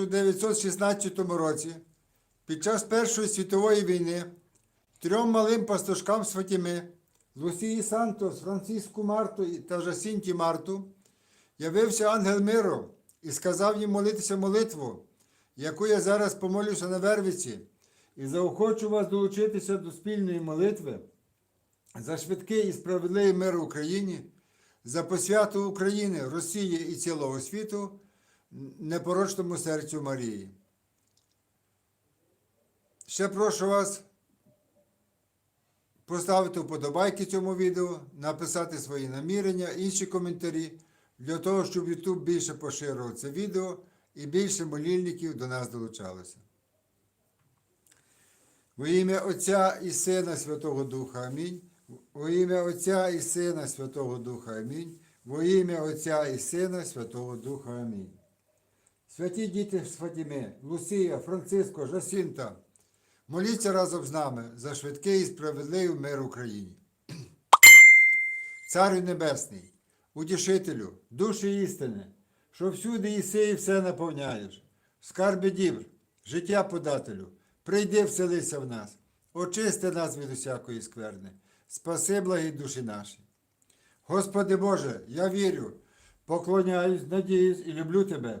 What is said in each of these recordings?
1916 році, під час Першої світової війни, трьом малим пастушкам з Фатіми, Лусії Сантос, Франциску Марту та Жасінті Марту, явився ангел миру і сказав їм молитися молитву, яку я зараз помолюся на Вервиці, і заохочу вас долучитися до спільної молитви за швидкий і справедливий мир в Україні, за посвяту України, Росії і цілого світу, непорочному серцю Марії. Ще прошу вас поставити вподобайки цьому відео, написати свої намірення, інші коментарі, для того, щоб YouTube більше поширював це відео і більше молільників до нас долучалося. Во ім'я Отця і Сина Святого Духа Амінь. Во ім'я Отця і Сина Святого Духа Амінь. Во ім'я Отця і Сина Святого Духа Амінь. Святі діти з Фатіми, Лусія, Франциско, Жасінта, моліться разом з нами за швидкий і справедливий мир Україні. Царю Небесний, утішителю, душі істини, що всюди єси і все наповняєш, скарби дібр, життя подателю, прийди вселися в нас, очисти нас від усякої скверни, спаси благі душі наші. Господи Боже, я вірю, поклоняюсь, надіюсь і люблю Тебе.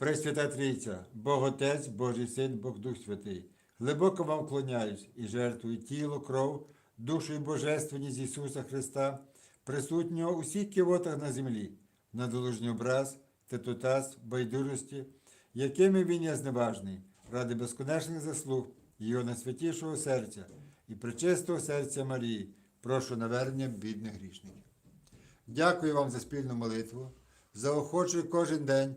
Пресвята Трійця, Бог Отець, Божий Син, Бог Дух Святий, глибоко вам вклоняюсь і жертвую тіло, кров, душу і божественність Ісуса Христа, присутнього у всіх кивотах на землі, на долужній образ, тетутас, байдужості, якими він є зневажний, ради безконечних заслуг Його найсвятішого серця і пречистого серця Марії, прошу навернення бідних грішників. Дякую вам за спільну молитву. Заохочую кожен день